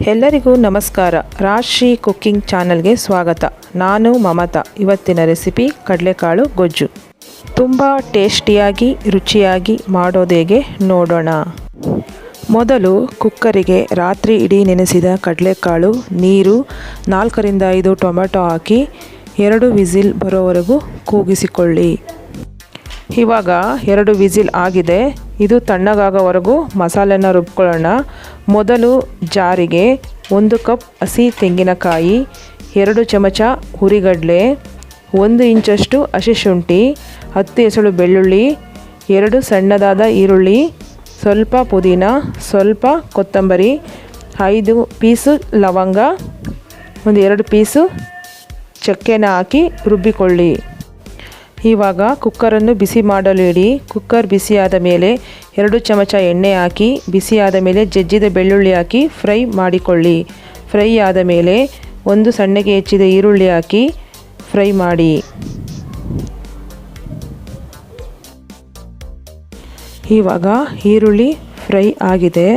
ಎಲ್ಲರಿಗೂ ನಮಸ್ಕಾರ. ರಾಶಿ ಕುಕ್ಕಿಂಗ್ ಚಾನಲ್ಗೆ ಸ್ವಾಗತ. ನಾನು ಮಮತಾ. ಇವತ್ತಿನ ರೆಸಿಪಿ ಕಡಲೆಕಾಳು ಗೊಜ್ಜು. ತುಂಬ ಟೇಸ್ಟಿಯಾಗಿ, ರುಚಿಯಾಗಿ ಮಾಡೋದೇಗೆ ನೋಡೋಣ. ಮೊದಲು ಕುಕ್ಕರಿಗೆ ರಾತ್ರಿ ಇಡೀ ನೆನೆಸಿದ ಕಡಲೆಕಾಳು, ನೀರು ನಾಲ್ಕರಿಂದ ಐದು ಟೊಮೆಟೊ ಹಾಕಿ ಎರಡು ವಿಸಿಲ್ ಬರೋವರೆಗೂ ಕೂಗಿಸಿಕೊಳ್ಳಿ. ಇವಾಗ ಎರಡು ವಿಸಿಲ್ ಆಗಿದೆ. ಇದು ತಣ್ಣಗಾಗೋವರೆಗೂ ಮಸಾಲೆನ ರುಬ್ಕೊಳ್ಳೋಣ. ಮೊದಲು ಜಾರಿಗೆ ಒಂದು ಕಪ್ ಹಸಿ ತೆಂಗಿನಕಾಯಿ, ಎರಡು ಚಮಚ ಹುರಿಗಡಲೆ, ಒಂದು ಇಂಚಷ್ಟು ಹಸಿ ಶುಂಠಿ, ಹತ್ತು ಎಸಳು ಬೆಳ್ಳುಳ್ಳಿ, ಎರಡು ಸಣ್ಣದಾದ ಈರುಳ್ಳಿ, ಸ್ವಲ್ಪ ಪುದೀನ, ಸ್ವಲ್ಪ ಕೊತ್ತಂಬರಿ, ಐದು ಪೀಸು ಲವಂಗ ಒಂದು ಎರಡು ಪೀಸು ಚಕ್ಕೆನ ಹಾಕಿ ರುಬ್ಬಿಕೊಳ್ಳಿ. ಇವಾಗ ಕುಕ್ಕರನ್ನು ಬಿಸಿ ಮಾಡಲು ಇಡಿ ಕುಕ್ಕರ್ ಬಿಸಿಯಾದ ಮೇಲೆ ಎರಡು ಚಮಚ ಎಣ್ಣೆ ಹಾಕಿ, ಬಿಸಿಯಾದ ಮೇಲೆ ಜಜ್ಜಿದ ಬೆಳ್ಳುಳ್ಳಿ ಹಾಕಿ ಫ್ರೈ ಮಾಡಿಕೊಳ್ಳಿ. ಫ್ರೈ ಆದ ಮೇಲೆ ಒಂದು ಸಣ್ಣಗೆ ಹೆಚ್ಚಿದ ಈರುಳ್ಳಿ ಹಾಕಿ ಫ್ರೈ ಮಾಡಿ. ಇವಾಗ ಈರುಳ್ಳಿ ಫ್ರೈ ಆಗಿದೆ.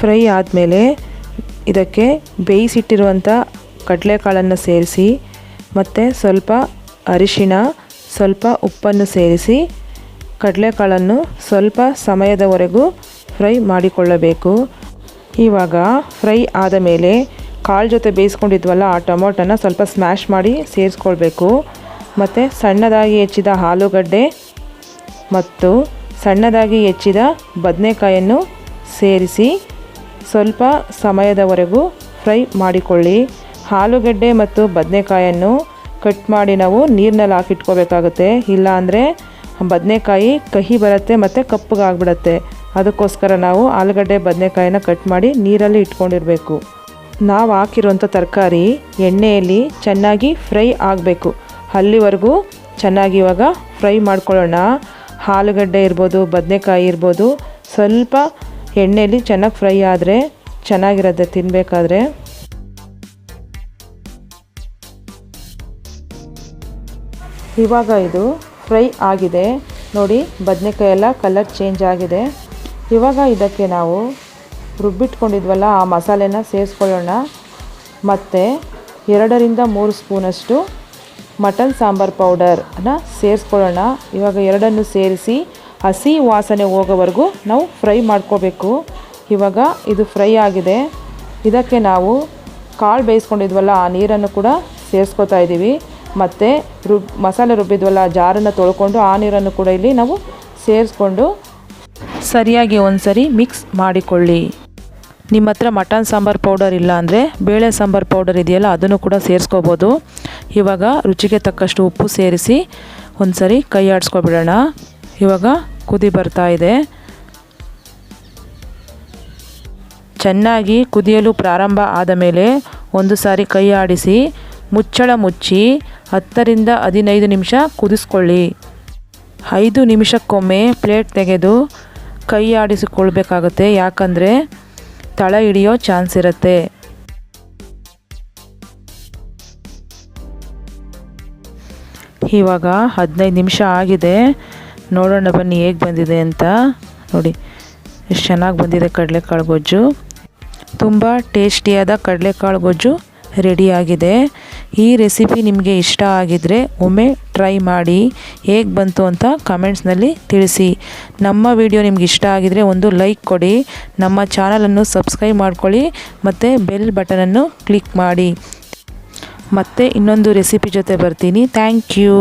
ಫ್ರೈ ಆದಮೇಲೆ ಇದಕ್ಕೆ ಬೇಯಿಸಿಟ್ಟಿರುವಂಥ ಕಡಲೆಕಾಳನ್ನು ಸೇರಿಸಿ, ಮತ್ತು ಸ್ವಲ್ಪ ಅರಿಶಿಣ ಸ್ವಲ್ಪ ಉಪ್ಪನ್ನು ಸೇರಿಸಿ ಕಡಲೆಕಾಳನ್ನು ಸ್ವಲ್ಪ ಸಮಯದವರೆಗೂ ಫ್ರೈ ಮಾಡಿಕೊಳ್ಳಬೇಕು. ಇವಾಗ ಫ್ರೈ ಆದ ಮೇಲೆ ಕಾಳು ಜೊತೆ ಬೇಯಿಸ್ಕೊಂಡಿದ್ವಲ್ಲ, ಆ ಟೊಮೊಟೊನ ಸ್ವಲ್ಪ ಸ್ಮ್ಯಾಶ್ ಮಾಡಿ ಸೇರಿಸ್ಕೊಳ್ಬೇಕು. ಮತ್ತು ಸಣ್ಣದಾಗಿ ಹೆಚ್ಚಿದ ಆಲೂಗಡ್ಡೆ ಮತ್ತು ಸಣ್ಣದಾಗಿ ಹೆಚ್ಚಿದ ಬದನೆಕಾಯನ್ನು ಸೇರಿಸಿ ಸ್ವಲ್ಪ ಸಮಯದವರೆಗೂ ಫ್ರೈ ಮಾಡಿಕೊಳ್ಳಿ. ಆಲೂಗಡ್ಡೆ ಮತ್ತು ಬದನೆಕಾಯನ್ನು ಕಟ್ ಮಾಡಿ ನಾವು ನೀರಿನಲ್ಲಿ ಹಾಕಿಟ್ಕೋಬೇಕಾಗುತ್ತೆ. ಇಲ್ಲ ಬದನೆಕಾಯಿ ಕಹಿ ಬರುತ್ತೆ ಮತ್ತು ಕಪ್ಪಗಾಗ್ಬಿಡತ್ತೆ ಅದಕ್ಕೋಸ್ಕರ ನಾವು ಆಲೂಗಡ್ಡೆ, ಬದನೆಕಾಯಿನ ಕಟ್ ಮಾಡಿ ನೀರಲ್ಲಿ ಇಟ್ಕೊಂಡಿರಬೇಕು. ನಾವು ಹಾಕಿರುವಂಥ ತರಕಾರಿ ಎಣ್ಣೆಯಲ್ಲಿ ಚೆನ್ನಾಗಿ ಫ್ರೈ ಆಗಬೇಕು. ಅಲ್ಲಿವರೆಗೂ ಚೆನ್ನಾಗಿ ಇವಾಗ ಫ್ರೈ ಮಾಡ್ಕೊಳ್ಳೋಣ. ಆಲೂಗಡ್ಡೆ ಇರ್ಬೋದು, ಬದನೆಕಾಯಿ ಇರ್ಬೋದು, ಸ್ವಲ್ಪ ಎಣ್ಣೆಯಲ್ಲಿ ಚೆನ್ನಾಗಿ ಫ್ರೈ ಆದರೆ ಚೆನ್ನಾಗಿರುತ್ತೆ ತಿನ್ನಬೇಕಾದ್ರೆ ಇವಾಗ ಇದು ಫ್ರೈ ಆಗಿದೆ. ನೋಡಿ ಬದನೆಕಾಯಿ ಎಲ್ಲ ಕಲರ್ ಚೇಂಜ್ ಆಗಿದೆ. ಇವಾಗ ಇದಕ್ಕೆ ನಾವು ರುಬ್ಬಿಟ್ಕೊಂಡಿದ್ವಲ್ಲ, ಆ ಮಸಾಲೆನ ಸೇರಿಸ್ಕೊಳ್ಳೋಣ. ಮತ್ತು ಎರಡರಿಂದ ಮೂರು ಸ್ಪೂನಷ್ಟು ಮಟನ್ ಸಾಂಬಾರು ಪೌಡರನ್ನ ಸೇರಿಸ್ಕೊಳ್ಳೋಣ. ಇವಾಗ ಎರಡನ್ನು ಸೇರಿಸಿ ಹಸಿ ವಾಸನೆ ಹೋಗೋವರೆಗೂ ನಾವು ಫ್ರೈ ಮಾಡ್ಕೋಬೇಕು. ಇವಾಗ ಇದು ಫ್ರೈ ಆಗಿದೆ. ಇದಕ್ಕೆ ನಾವು ಕಾಳು ಬೇಯಿಸ್ಕೊಂಡಿದ್ವಲ್ಲ, ಆ ನೀರನ್ನು ಕೂಡ ಸೇರಿಸ್ಕೊತಾ ಇದ್ದೀವಿ. ಮತ್ತು ರುಬ್ ಮಸಾಲೆ ರುಬ್ಬಿದ್ವಲ್ಲ ಜಾರನ್ನು ತೊಳ್ಕೊಂಡು ಆ ನೀರನ್ನು ಕೂಡ ಇಲ್ಲಿ ನಾವು ಸೇರಿಸ್ಕೊಂಡು ಸರಿಯಾಗಿ ಒಂದು ಸರಿ ಮಿಕ್ಸ್ ಮಾಡಿಕೊಳ್ಳಿ. ನಿಮ್ಮ ಹತ್ರ ಮಟನ್ ಸಾಂಬಾರು ಪೌಡರ್ ಇಲ್ಲ ಅಂದರೆ ಬೇಳೆ ಸಾಂಬಾರು ಪೌಡರ್ ಇದೆಯಲ್ಲ, ಅದನ್ನು ಕೂಡ ಸೇರಿಸ್ಕೋಬೋದು. ಇವಾಗ ರುಚಿಗೆ ತಕ್ಕಷ್ಟು ಉಪ್ಪು ಸೇರಿಸಿ ಒಂದು ಸರಿ ಕೈ ಆಡಿಸ್ಕೊಬಿಡೋಣ. ಇವಾಗ ಕುದಿ ಬರ್ತಾ ಇದೆ. ಚೆನ್ನಾಗಿ ಕುದಿಯಲು ಪ್ರಾರಂಭ ಆದ ಮೇಲೆ ಒಂದು ಸಾರಿ ಕೈ ಆಡಿಸಿ ಮುಚ್ಚಳ ಮುಚ್ಚಿ ಹತ್ತರಿಂದ ಹದಿನೈದು ನಿಮಿಷ ಕುದಿಸ್ಕೊಳ್ಳಿ. ಐದು ನಿಮಿಷಕ್ಕೊಮ್ಮೆ ಪ್ಲೇಟ್ ತೆಗೆದು ಕೈ ಆಡಿಸಿಕೊಳ್ಬೇಕಾಗುತ್ತೆ. ಯಾಕಂದರೆ ತಳ ಹಿಡಿಯೋ ಚಾನ್ಸ್ ಇರುತ್ತೆ. ಇವಾಗ ಹದಿನೈದು ನಿಮಿಷ ಆಗಿದೆ. ನೋಡೋಣ ಬನ್ನಿ ಹೇಗೆ ಬಂದಿದೆ ಅಂತ. ನೋಡಿ, ಎಷ್ಟು ಚೆನ್ನಾಗಿ ಬಂದಿದೆ ಕಡಲೆಕಾಳು ಗೊಜ್ಜು. ತುಂಬ ಟೇಸ್ಟಿಯಾದ ಕಡಲೆಕಾಳು ಗೊಜ್ಜು. ರೆಡಿಯಾಗಿದೆ. ಈ ರೆಸಿಪಿ ನಿಮಗೆ ಇಷ್ಟ ಆಗಿದ್ರೆ ಒಮ್ಮೆ ಟ್ರೈ ಮಾಡಿ, ಹೇಗೆ ಬಂತು ಅಂತ ಕಮೆಂಟ್ಸ್ನಲ್ಲಿ ತಿಳಿಸಿ. ನಮ್ಮ ವಿಡಿಯೋ ನಿಮ್ಗೆ ಇಷ್ಟ ಆಗಿದರೆ ಒಂದು ಲೈಕ್ ಕೊಡಿ, ನಮ್ಮ ಚಾನಲನ್ನು ಸಬ್ಸ್ಕ್ರೈಬ್ ಮಾಡ್ಕೊಳ್ಳಿ, ಮತ್ತು ಬೆಲ್ ಬಟನನ್ನು ಕ್ಲಿಕ್ ಮಾಡಿ. ಮತ್ತೆ ಇನ್ನೊಂದು ರೆಸಿಪಿ ಜೊತೆ ಬರ್ತೀನಿ. Thank you